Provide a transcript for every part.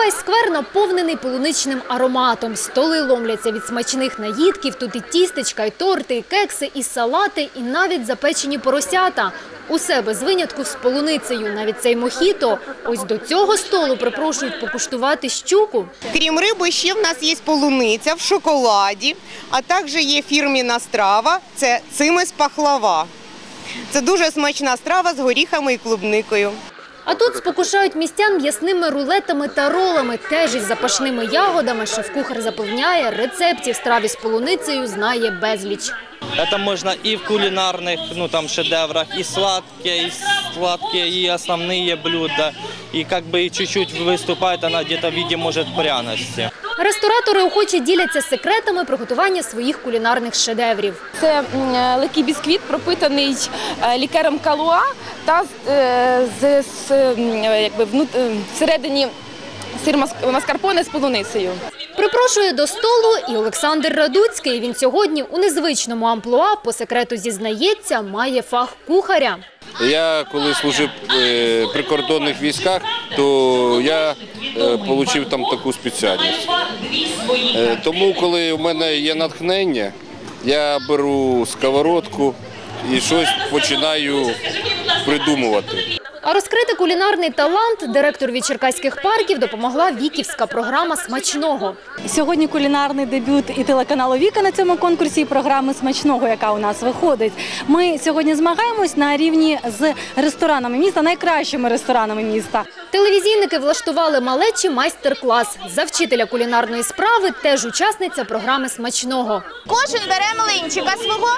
Увесь сквер наповнений полуничним ароматом. Столи ломляться від смачних наїдків. Тут і тістечка, і торти, і кекси, і салати, і навіть запечені поросята. Усе без винятку з полуницею. Навіть цей мохіто. Ось до цього столу припрошують покуштувати щуку. Крім риби, ще в нас є полуниця в шоколаді, а також є фірміна страва це цимис пахлава. Це дуже смачна страва з горіхами і клубникою. А тут спокушають містян м'ясними рулетами та ролами. Теж із запашними ягодами. Шеф-кухар запевняє, рецептів страв із полуницею знає безліч. Это можно и в кулинарных, ну там шедеврах, и сладкие, и сладкие, и основные блюда. И как бы и чуть-чуть выступает она где-то в виде, может, пряности. Ресторатори охоче діляться секретами приготування своїх кулінарних шедеврів. Це е, легкий бісквіт, пропитаний е, лікером калуа та з, з е, якби вну- е, всередині сир маскарпоне з полуницею. Припрошує до столу і Олександр Радуцький. Він сьогодні у незвичному амплуа, по секрету зізнається, має фах кухаря. Я коли служив е, в прикордонних військах, то я отримав там таку спеціальність. Е, тому, коли в мене є натхнення, я беру сковородку і щось починаю придумувати. А розкрити кулінарний талант директорові черкаських парків допомогла віківська програма смачного. Сьогодні кулінарний дебют і телеканалу Віка на цьому конкурсі і програми смачного, яка у нас виходить. Ми сьогодні змагаємось на рівні з ресторанами міста, найкращими ресторанами міста. Телевізійники влаштували малечі майстер-клас. За вчителя кулінарної справи теж учасниця програми смачного. Кожен бере млинчика свого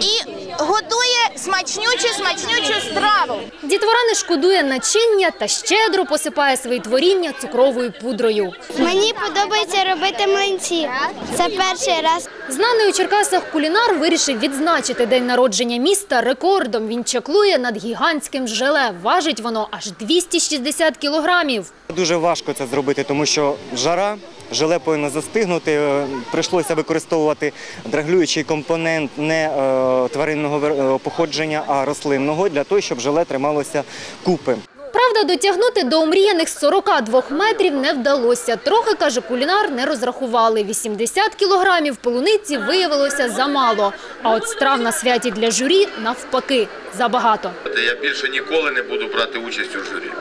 і готує смачнючу, смачнючу страву. Дітвора не шкодує начиння та щедро посипає свої творіння цукровою пудрою. Мені подобається робити млинці. Це перший раз. Знаний у Черкасах кулінар вирішив відзначити день народження міста рекордом. Він чаклує над гігантським желе. Важить воно аж 260 кілограмів. Дуже важко це зробити, тому що жара, желе не застигнути. Е, Прийшлося використовувати драглюючий компонент не е, тваринного е, походження, а рослинного для того, щоб желе трималося купи. Правда, дотягнути до омріяних 42 метрів не вдалося. Трохи, каже кулінар, не розрахували. 80 кілограмів полуниці виявилося замало. А от страв на святі для журі навпаки забагато. Я більше ніколи не буду брати участь у журі.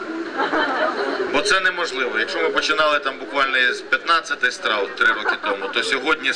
Бо це неможливо. Якщо ми починали там буквально з 15 страв 3 роки тому, то сьогодні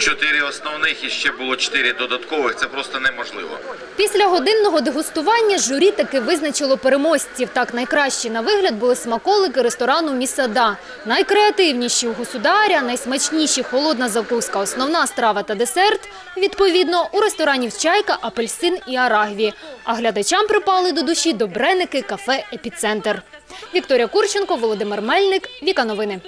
44 основних і ще було 4 додаткових. Це просто неможливо. Після годинного дегустування журі таки визначило переможців. Так найкращі на вигляд були смаколики ресторану «Місада». Найкреативніші у государя, найсмачніші холодна закуска, основна страва та десерт. Відповідно, у ресторанів «Чайка», «Апельсин» і «Арагві». А глядачам припали до душі добреники кафе «Епіцентр». Вікторія Курченко, Володимир Мельник, Віка Новини.